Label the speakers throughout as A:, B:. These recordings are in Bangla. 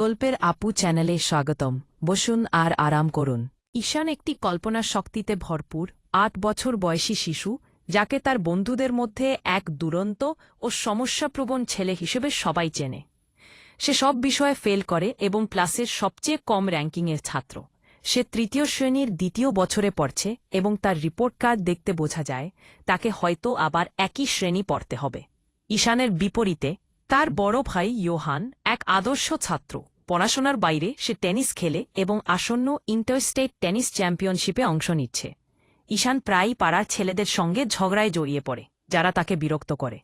A: গল্পের আপু চ্যানেলে স্বাগতম। বসুন আর আরাম করুন। ঈশান একটি কল্পনা শক্তিতে ভরপুর, আট বছর বয়সী শিশু, যাকে তার বন্ধুদের মধ্যে এক দুরন্ত ও সমস্যাপ্রবণ ছেলে হিসেবে সবাই চেনে। সে সব বিষয়ে ফেল করে এবং ক্লাসের সবচেয়ে কম র্যাঙ্কিংয়ের ছাত্র। সে তৃতীয় শ্রেণির দ্বিতীয় বছরে পড়ছে এবং তার রিপোর্ট কার্ড দেখতে বোঝা যায়, তাকে হয়তো আবার একই শ্রেণি পড়তে হবে। ঈশানের বিপরীতে তার বড় ভাই ইয়োহান এক আদর্শ ছাত্র। পড়াশোনার বাইরে সে টেনিস খেলে এবং আসন্ন ইন্টারস্টেট টেনিস চ্যাম্পিয়নশিপে অংশ নিচ্ছে। ঈশান প্রায়ই পাড়ার ছেলেদের সঙ্গে ঝগড়ায় জড়িয়ে পড়ে, যারা তাকে বিরক্ত করে।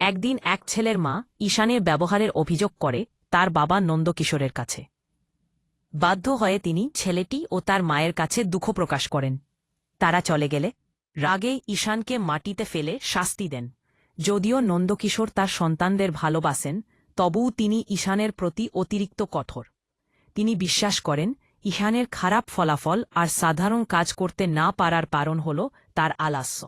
A: একদিন এক ছেলের মা ঈশানের ব্যবহারের অভিযোগ করে তার বাবা নন্দকিশোরের কাছে। বাধ্য হয়ে তিনি ছেলেটি ও তার মায়ের কাছে দুঃখ প্রকাশ করেন। তারা চলে গেলে রাগে ঈশানকে মাটিতে ফেলে শাস্তি দেন। যদিও নন্দকিশোর তার সন্তানদের ভালোবাসেন, তবুও তিনি ঈশানের প্রতি অতিরিক্ত কঠোর। তিনি বিশ্বাস করেন ইহানের খারাপ ফলাফল আর সাধারণ কাজ করতে না পারার কারণ হল তার আলাস্য।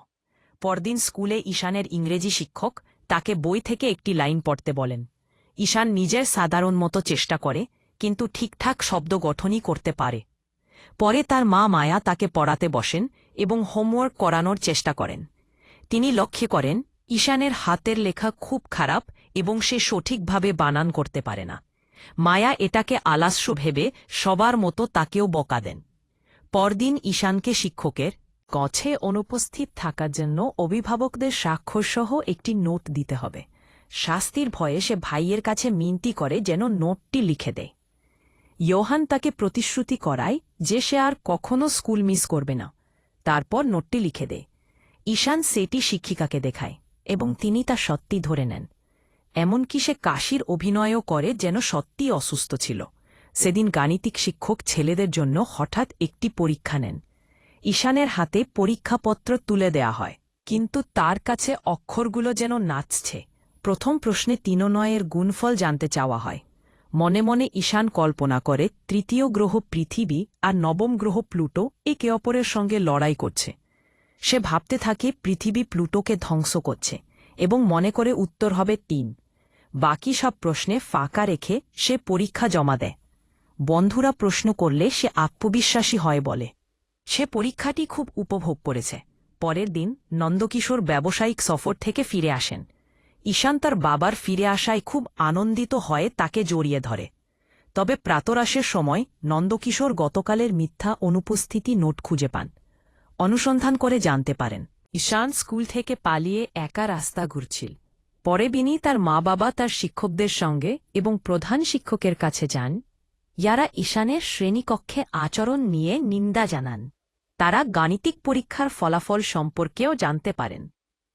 A: পরদিন স্কুলে ঈশানের ইংরেজি শিক্ষক তাকে বই থেকে একটি লাইন পড়তে বলেন। ঈশান নিজের সাধারণ মতো চেষ্টা করে, কিন্তু ঠিকঠাক শব্দ গঠনই করতে পারে। পরে তার মা মায়া তাকে পড়াতে বসেন এবং হোমওয়ার্ক করানোর চেষ্টা করেন। তিনি লক্ষ্য করেন ঈশানের হাতের লেখা খুব খারাপ এবং সে সঠিকভাবে বানান করতে পারে না। মায়া এটাকে আলাস্য ভেবে সবার মতো তাকেও বকা দেন। পরদিন ঈশানকে শিক্ষকের কছে অনুপস্থিত থাকার জন্য অভিভাবকদের স্বাক্ষরসহ একটি নোট দিতে হবে। শাস্তির ভয়ে সে ভাইয়ের কাছে মিনতি করে যেন নোটটি লিখে দেয়। ইয়োহান তাকে প্রতিশ্রুতি করায় যে সে আর কখনো স্কুল মিস করবে না। তারপর নোটটি লিখে দেয়। ঈশান সেটি শিক্ষিকাকে দেখায়। এবং তিনি তা সত্যি ধরে নেন। এমনকি সে কাশির অভিনয়ও করে যেন সত্যি অসুস্থ ছিল। সেদিন গাণিতিক শিক্ষক ছেলেদের জন্য হঠাৎ একটি পরীক্ষা নেন। ঈশানের হাতে পরীক্ষাপত্র তুলে দেয়া হয়, কিন্তু তার কাছে অক্ষরগুলো যেন নাচছে। প্রথম প্রশ্নে তিননয়ের গুণফল জানতে চাওয়া হয়। মনে মনে ঈশান কল্পনা করে, তৃতীয় গ্রহ পৃথিবী আর নবম গ্রহ প্লুটো একে অপরের সঙ্গে লড়াই করছে। সে ভাবতে থাকে পৃথিবী প্লুটোকে ধ্বংস করছে এবং মনে করে উত্তর হবে তিন। বাকি সব প্রশ্নে ফাঁকা রেখে সে পরীক্ষা জমা দেয়। বন্ধুরা প্রশ্ন করলে সে আত্মবিশ্বাসী হয় বলে। সে পরীক্ষাটি খুব উপভোগ করেছে। পরের দিন নন্দকিশোর ব্যবসায়িক সফর থেকে ফিরে আসেন। ঈশান তার বাবার ফিরে আসায় খুব আনন্দিত হয়ে তাকে জড়িয়ে ধরে। তবে প্রাতরাশের সময় নন্দকিশোর গতকালের মিথ্যা অনুপস্থিতি নোট খুঁজে পান। অনুসন্ধান করে জানতে পারেন। ঈশান স্কুল থেকে পালিয়ে একা রাস্তা ঘুরছিল। পরে বিনি তার মা বাবা তার শিক্ষকদের সঙ্গে এবং প্রধান শিক্ষকের কাছে যান। যারা ঈশানের শ্রেণীকক্ষে আচরণ নিয়ে নিন্দা জানান। তারা গাণিতিক পরীক্ষার ফলাফল সম্পর্কেও জানতে পারেন।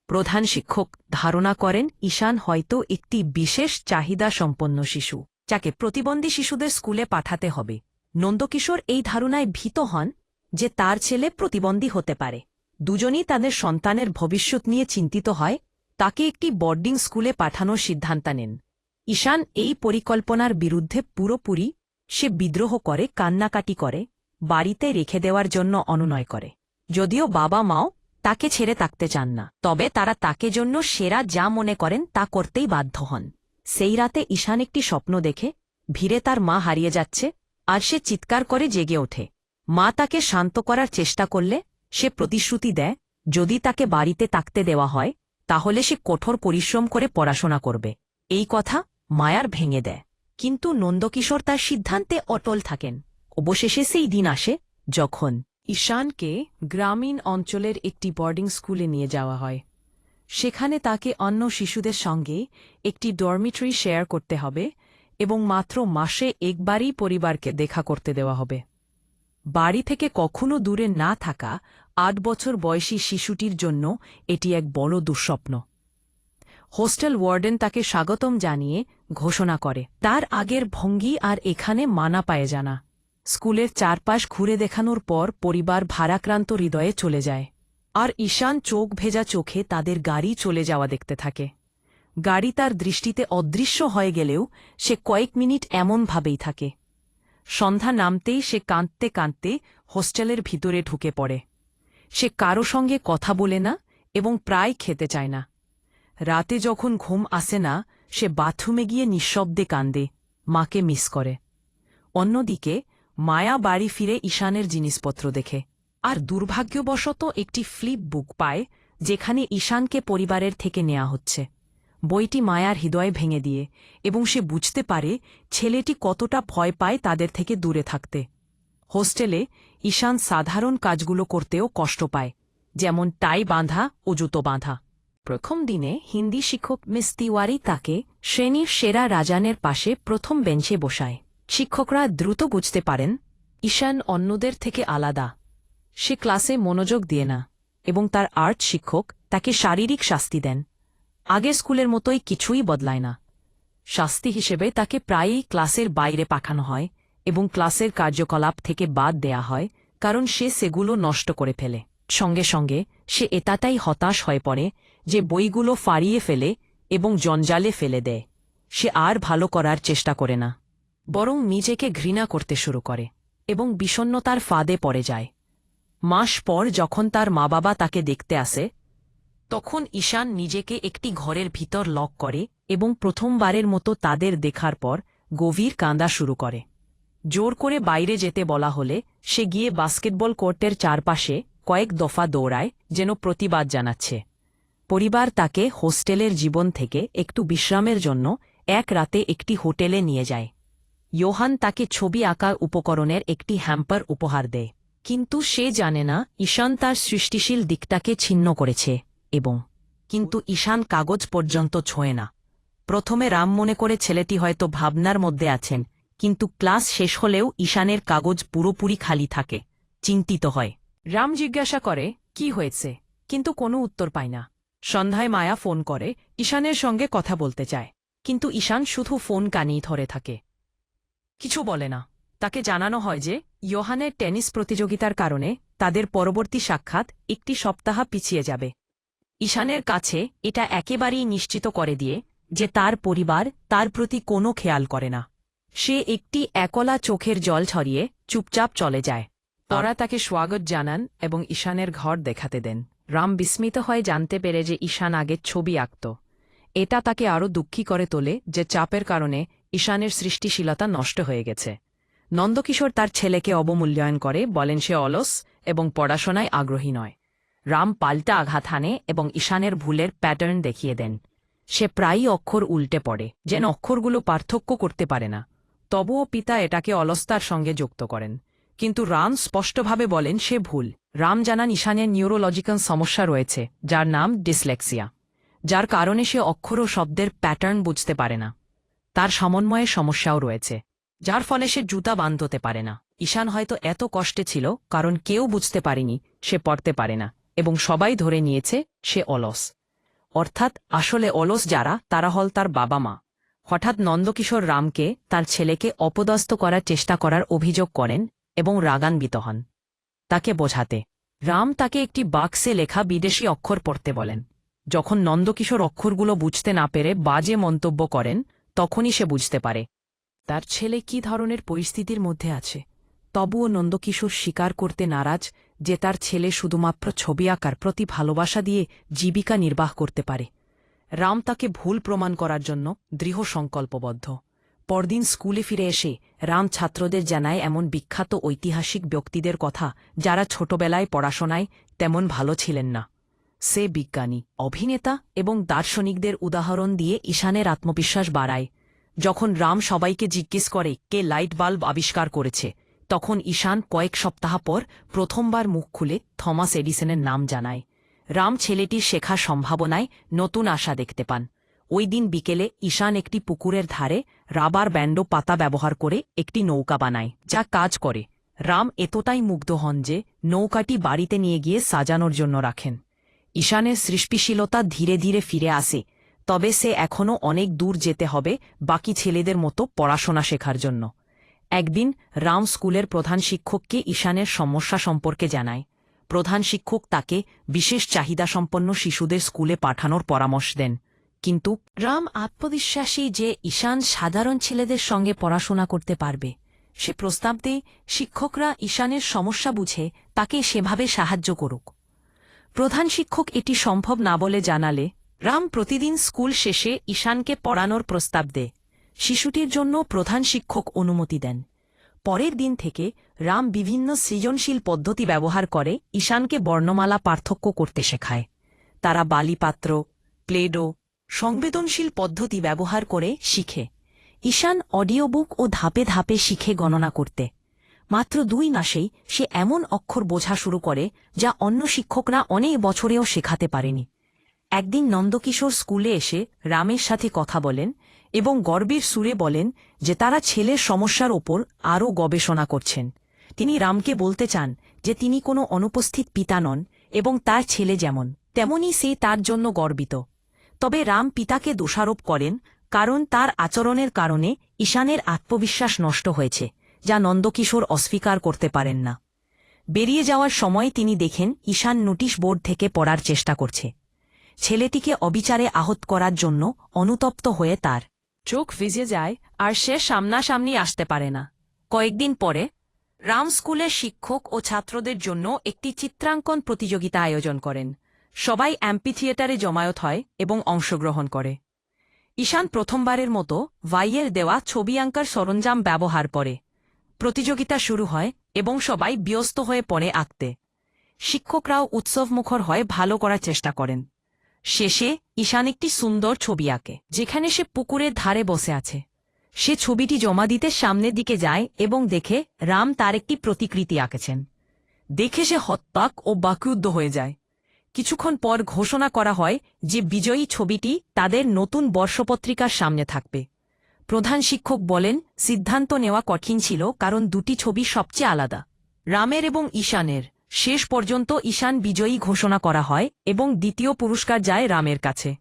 A: প্রধান শিক্ষক ধারণা করেন, ঈশান হয়তো একটি বিশেষ চাহিদা সম্পন্ন শিশু, যাকে প্রতিবন্ধী শিশুদের স্কুলে পাঠাতে হবে। নন্দকিশোর এই ধারণায় ভীত হন যে তার ছেলে প্রতিবন্ধী হতে পারে। দুজনই তাদের সন্তানের ভবিষ্যৎ নিয়ে চিন্তিত হয়, তাকে একটি বোর্ডিং স্কুলে পাঠানোর সিদ্ধান্ত নেন। ঈশান এই পরিকল্পনার বিরুদ্ধে পুরোপুরি সে বিদ্রোহ করে, কান্নাকাটি করে, বাড়িতে রেখে দেওয়ার জন্য অনুনয় করে। যদিও বাবা মাও তাকে ছেড়ে থাকতে চান না, তবে তারা তাকে জন্য সেরা যা মনে করেন তা করতেই বাধ্য হন। সেই রাতে ঈশান একটি স্বপ্ন দেখে, ভিড়ে তার মা হারিয়ে যাচ্ছে, আর সে চিৎকার করে জেগে ওঠে। মা তাকে শান্ত করার চেষ্টা করলে সে প্রতিশ্রুতি দেয়, যদি তাকে বাড়িতে তাকতে দেওয়া হয়, তাহলে সে কঠোর পরিশ্রম করে পড়াশোনা করবে। এই কথা মায়ার ভেঙে দেয়। কিন্তু নন্দকিশোর তার সিদ্ধান্তে অটল থাকেন। অবশেষে সেই দিন আসে যখন ঈশানকে গ্রামীণ অঞ্চলের একটি বোর্ডিং স্কুলে নিয়ে যাওয়া হয়। সেখানে তাকে অন্য শিশুদের সঙ্গে একটি ডরমিটরি শেয়ার করতে হবে এবং মাত্র মাসে একবারই পরিবারকে দেখা করতে দেওয়া হবে। বাড়ি থেকে কখনো দূরে না থাকা আট বছর বয়সী শিশুটির জন্য এটি এক বড় দুঃস্বপ্ন। হোস্টেল ওয়ার্ডেন তাকে স্বাগতম জানিয়ে ঘোষণা করে। তার আগের ভঙ্গি আর এখানে মানা পায় জানা। স্কুলের চারপাশ ঘুরে দেখানোর পর পরিবার ভারাক্রান্ত হৃদয়ে চলে যায়। আর ঈশান চোখ ভেজা চোখে তাদের গাড়ি চলে যাওয়া দেখতে থাকে। গাড়ি তার দৃষ্টিতে অদৃশ্য হয়ে গেলেও সে কয়েক মিনিট এমনভাবেই থাকে। সন্ধ্যা নামতেই সে কাঁদতে কাঁদতে হোস্টেলের ভিতরে ঢুকে পড়ে। সে কারও সঙ্গে কথা বলে না এবং প্রায় খেতে চায় না। রাতে যখন ঘুম আসে না, সে বাথরুমে গিয়ে নিঃশব্দে কান্দে, মাকে মিস করে। অন্যদিকে, মায়া বাড়ি ফিরে ঈশানের জিনিসপত্র দেখে। আর দুর্ভাগ্যবশত একটি ফ্লিপ বুক পায়, যেখানে ঈশানকে পরিবারের থেকে নেওয়া হচ্ছে। বইটি মায়ার হৃদয়ে ভেঙে দিয়ে, এবং সে বুঝতে পারে ছেলেটি কতটা ভয় পায় তাদের থেকে দূরে থাকতে। হোস্টেলে ঈশান সাধারণ কাজগুলো করতেও কষ্ট পায়, যেমন টাই বাঁধা ও জুতো বাঁধা। প্রথম দিনে হিন্দি শিক্ষক মিস তিওয়ারি তাকে শ্রেণির সেরা রাজানের পাশে প্রথম বেঞ্চে বসায়। শিক্ষকরা দ্রুত বুঝতে পারেন, ঈশান অন্যদের থেকে আলাদা। সে ক্লাসে মনোযোগ দিয়ে না, এবং তার আর্ট শিক্ষক তাকে শারীরিক শাস্তি দেন। আগে স্কুলের মতোই কিছুই বদলায় না। শাস্তি হিসেবে তাকে প্রায়ই ক্লাসের বাইরে পাঠানো হয় এবং ক্লাসের কার্যকলাপ থেকে বাদ দেয়া হয়, কারণ সে সেগুলো নষ্ট করে ফেলে। সঙ্গে সঙ্গে সে এতাটাই হতাশ হয়ে পড়ে যে বইগুলো ফাড়িয়ে ফেলে এবং জঞ্জালে ফেলে দেয়। সে আর ভালো করার চেষ্টা করে না, বরং নিজেকে ঘৃণা করতে শুরু করে এবং বিষণ্নতার ফাঁদে পড়ে যায়। মাস পর যখন তার মা বাবা তাকে দেখতে আসে তখন ঈশান নিজেকে একটি ঘরের ভিতর লক করে এবং প্রথমবারের মতো তাদের দেখার পর গভীর কাঁদা শুরু করে। জোর করে বাইরে যেতে বলা হলে সে গিয়ে বাস্কেটবল কোর্টের চারপাশে কয়েক দফা দৌড়ায় যেন প্রতিবাদ জানাচ্ছে। পরিবার তাকে হোস্টেলের জীবন থেকে একটু বিশ্রামের জন্য এক রাতে একটি হোটেলে নিয়ে যায়। ইয়োহান তাকে ছবি আঁকার উপকরণের একটি হ্যাম্পার উপহার দেয়। কিন্তু সে জানে না ঈশান তার সৃষ্টিশীল দিকটাকে ছিন্ন করেছে। এবং, কিন্তু ঈশান কাগজ পর্যন্ত ছোঁয় না। প্রথমে রাম মনে করে ছেলেটি হয়তো ভাবনার মধ্যে আছেন, কিন্তু ক্লাস শেষ হলেও ঈশানের কাগজ পুরোপুরি খালি থাকে, চিন্তিত হয়। রাম জিজ্ঞাসা করে, কি হয়েছে? কিন্তু কোনো উত্তর পায় না। সন্ধ্যায় মায়া ফোন করে, ঈশানের সঙ্গে কথা বলতে চায়, কিন্তু ঈশান শুধু ফোন কানিয়ে ধরে থাকে। কিছু বলে না। তাকে জানানো হয় যে, ইয়োহানের টেনিস প্রতিযোগিতার কারণে তাদের পরবর্তী সাক্ষাৎ একটি সপ্তাহ পিছিয়ে যাবে। ঈশানের কাছে এটা একেবারেই নিশ্চিত করে দিয়ে যে তার পরিবার তার প্রতি কোনো খেয়াল করে না। সে একটি একলা চোখের জল ছড়িয়ে চুপচাপ চলে যায়। তারা তাকে স্বাগত জানান এবং ঈশানের ঘর দেখাতে দেন। রাম বিস্মিত হয়ে জানতে পেরে যে ঈশান আগে ছবি আঁকত। এটা তাকে আরও দুঃখী করে তোলে যে চাপের কারণে ঈশানের সৃষ্টিশীলতা নষ্ট হয়ে গেছে। নন্দকিশোর তার ছেলেকে অবমূল্যায়ন করে বলেন সে অলস এবং পড়াশোনায় আগ্রহী নয়। রাম পাল্টা আঘাত হানে এবং ঈশানের ভুলের প্যাটার্ন দেখিয়ে দেন। সে প্রায়ই অক্ষর উল্টে পড়ে, যেন অক্ষরগুলো পার্থক্য করতে পারে না। তবুও পিতা এটাকে অলস্তার সঙ্গে যুক্ত করেন। কিন্তু রাম স্পষ্টভাবে বলেন, সে ভুল। রাম জানান ঈশানের নিউরোলজিক্যাল সমস্যা রয়েছে, যার নাম ডিসলেক্সিয়া। যার কারণে সে অক্ষর ও শব্দের প্যাটার্ন বুঝতে পারে না। তার সমন্বয়ের সমস্যাও রয়েছে। যার ফলে সে জুতা বাঁধতে পারে না। ঈশান হয়তো এত কষ্টে ছিল, কারণ কেউ বুঝতে পারেনি, সে পড়তে পারে না। এবং সবাই ধরে নিয়েছে সে অলস। অর্থাৎ আসলে অলস যারা, তারা হল তার বাবা মা। হঠাৎ নন্দকিশোর রামকে, তার ছেলেকে অপদস্থ করার চেষ্টা করার অভিযোগ করেন এবং রাগান্বিত হন। তাকে বোঝাতে। রাম তাকে একটি বাক্সে লেখা বিদেশি অক্ষর পড়তে বলেন। যখন নন্দকিশোর অক্ষরগুলো বুঝতে না পেরে বাজে মন্তব্য করেন, তখনই সে বুঝতে পারে, তার ছেলে কি ধরনের পরিস্থিতির মধ্যে আছে? তবুও নন্দকিশোর স্বীকার করতে নারাজ যে তার ছেলে শুধুমাত্র ছবি আঁকার প্রতি ভালোবাসা দিয়ে জীবিকা নির্বাহ করতে পারে। রাম তাকে ভুল প্রমাণ করার জন্য দৃঢ় সংকল্পবদ্ধ। পরদিন স্কুলে ফিরে এসে রাম ছাত্রদের জানায় এমন বিখ্যাত ঐতিহাসিক ব্যক্তিদের কথা যারা ছোটবেলায় পড়াশোনায় তেমন ভালো ছিলেন না। সে বিজ্ঞানী, অভিনেতা এবং দার্শনিকদের উদাহরণ দিয়ে ঈশানের আত্মবিশ্বাস বাড়ায়। যখন রাম সবাইকে জিজ্ঞেস করে, কে লাইট বাল্ব আবিষ্কার করেছে? তখন ঈশান কয়েক সপ্তাহ পর প্রথমবার মুখ খুলে থমাস এডিসনের নাম জানায়। রাম ছেলেটির শেখার সম্ভাবনায় নতুন আশা দেখতে পান। ওই দিন বিকেলে ঈশান একটি পুকুরের ধারে রাবার ব্যান্ডো পাতা ব্যবহার করে একটি নৌকা বানায়, যা কাজ করে। রাম এতটাই মুগ্ধ হন যে নৌকাটি বাড়িতে নিয়ে গিয়ে সাজানোর জন্য রাখেন। ঈশানের সৃষ্টিশীলতা ধীরে ধীরে ফিরে আসে, তবে সে এখনও অনেক দূর যেতে হবে বাকি ছেলেদের মতো পড়াশোনা শেখার জন্য। একদিন রাম স্কুলের প্রধান শিক্ষককে ঈশানের সমস্যা সম্পর্কে জানায়। প্রধান শিক্ষক তাকে বিশেষ চাহিদাসম্পন্ন শিশুদের স্কুলে পাঠানোর পরামর্শ দেন। কিন্তু রাম আত্মবিশ্বাসী যে ঈশান সাধারণ ছেলেদের সঙ্গে পড়াশোনা করতে পারবে, সে প্রস্তাব দেয় শিক্ষকরা ঈশানের সমস্যা বুঝে তাকে সেভাবে সাহায্য করুক। প্রধান শিক্ষক এটি সম্ভব না বলে জানালে রাম প্রতিদিন স্কুল শেষে ঈশানকে পড়ানোর প্রস্তাব দেয়। শিশুটির জন্য প্রধান শিক্ষক অনুমতি দেন। পরের দিন থেকে রাম বিভিন্ন সৃজনশীল পদ্ধতি ব্যবহার করে ঈশানকে বর্ণমালা পার্থক্য করতে শেখায়। তারা বালিপাত্র, প্লেডো, সংবেদনশীল পদ্ধতি ব্যবহার করে শিখে। ঈশান অডিও বুক ও ধাপে ধাপে শিখে গণনা করতে। মাত্র দুই মাসেই সে এমন অক্ষর বোঝা শুরু করে যা অন্য শিক্ষকরা অনেক বছরেও শেখাতে পারেনি। একদিন নন্দকিশোর স্কুলে এসে রামের সাথে কথা বলেন এবং গর্বের সুরে বলেন যে তারা ছেলের সমস্যার ওপর আরও গবেষণা করছেন। তিনি রামকে বলতে চান যে তিনি কোনো অনুপস্থিত পিতা নন এবং তার ছেলে যেমন, তেমনি সে তার জন্য গর্বিত। তবে রাম পিতাকে দোষারোপ করেন কারণ তার আচরণের কারণে ঈশানের আত্মবিশ্বাস নষ্ট হয়েছে, যা নন্দকিশোর অস্বীকার করতে পারেন না। বেরিয়ে যাওয়ার সময় তিনি দেখেন ঈশান নোটিশ বোর্ড থেকে পড়ার চেষ্টা করছে। ছেলেটিকে অবিচারে আহত করার জন্য অনুতপ্ত হয়ে তার চোখ ভিজে যায় আর সে সামনাসামনি আসতে পারে না। কয়েকদিন পরে, রাম স্কুলের শিক্ষক ও ছাত্রদের জন্য একটি চিত্রাঙ্কন প্রতিযোগিতা আয়োজন করেন। সবাই অ্যাম্পি থিয়েটারে জমায়েত হয় এবং অংশগ্রহণ করে। ঈশান প্রথমবারের মতো ভাইয়ের দেওয়া ছবি আঁকার সরঞ্জাম ব্যবহার করে। প্রতিযোগিতা শুরু হয় এবং সবাই ব্যস্ত হয়ে পড়ে আঁকতে। শিক্ষকরাও উৎসবমুখর হয়ে ভালো করার চেষ্টা করেন। শেষে ঈশান একটি সুন্দর ছবি আঁকে, যেখানে সে পুকুরের ধারে বসে আছে। সে ছবিটি জমা দিতে সামনের দিকে যায় এবং দেখে রাম তার একটি প্রতিকৃতি আঁকেছেন। দেখে সে হত্যাক ও বাকুদ্ধ হয়ে যায়। কিছুক্ষণ পর ঘোষণা করা হয় যে বিজয়ী ছবিটি তাদের নতুন বর্ষপত্রিকার সামনে থাকবে। প্রধান শিক্ষক বলেন, সিদ্ধান্ত নেওয়া কঠিন ছিল কারণ দুটি ছবি সবচেয়ে আলাদা। রামের এবং ঈশানের শেষ পর্যন্ত ঈশান বিজয়ী ঘোষণা করা হয় এবং দ্বিতীয় পুরস্কার যায় রামের কাছে।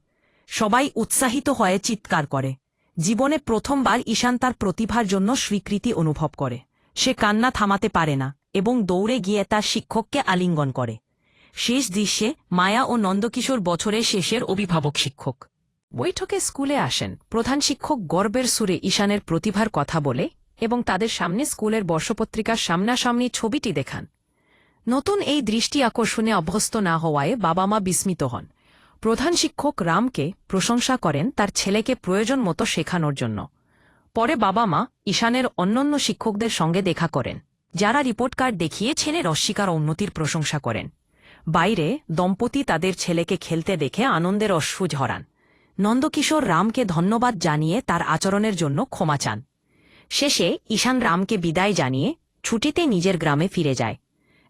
A: সবাই উৎসাহিত হয়ে চিৎকার করে। জীবনে প্রথমবার ঈশান তার প্রতিভার জন্য স্বীকৃতি অনুভব করে। সে কান্না থামাতে পারে না এবং দৌড়ে গিয়ে তার শিক্ষককে আলিঙ্গন করে। শেষ দৃশ্যে মায়া ও নন্দকিশোর বছরের শেষের অভিভাবক শিক্ষক। বৈঠকে স্কুলে আসেন। প্রধান শিক্ষক গর্বের সুরে ঈশানের প্রতিভার কথা বলে এবং তাদের সামনে স্কুলের বর্ষপত্রিকার সামনাসামনি ছবিটি দেখান। নতুন এই দৃষ্টি আকর্ষণে অভ্যস্ত না হওয়ায় বাবা মা বিস্মিত হন। প্রধান শিক্ষক রামকে প্রশংসা করেন তার ছেলেকে প্রয়োজন মতো শেখানোর জন্য। পরে বাবা মা ঈশানের অন্যান্য শিক্ষকদের সঙ্গে দেখা করেন, যারা রিপোর্ট কার্ড দেখিয়ে ছেলের অস্বীকার উন্নতির প্রশংসা করেন। বাইরে দম্পতি তাদের ছেলেকে খেলতে দেখে আনন্দের অশ্রু ঝরান নন্দকিশোর রামকে ধন্যবাদ জানিয়ে তার আচরণের জন্য ক্ষমা চান। শেষে ঈশান রামকে বিদায় জানিয়ে ছুটিতে নিজের গ্রামে ফিরে যায়।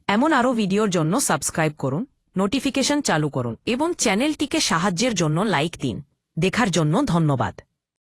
A: এমন আরও ভিডিওর জন্য সাবস্ক্রাইব করুন, নোটিফিকেশন চালু করুন এবং চ্যানেলটিকে সাহায্যের জন্য লাইক দিন। দেখার জন্য ধন্যবাদ।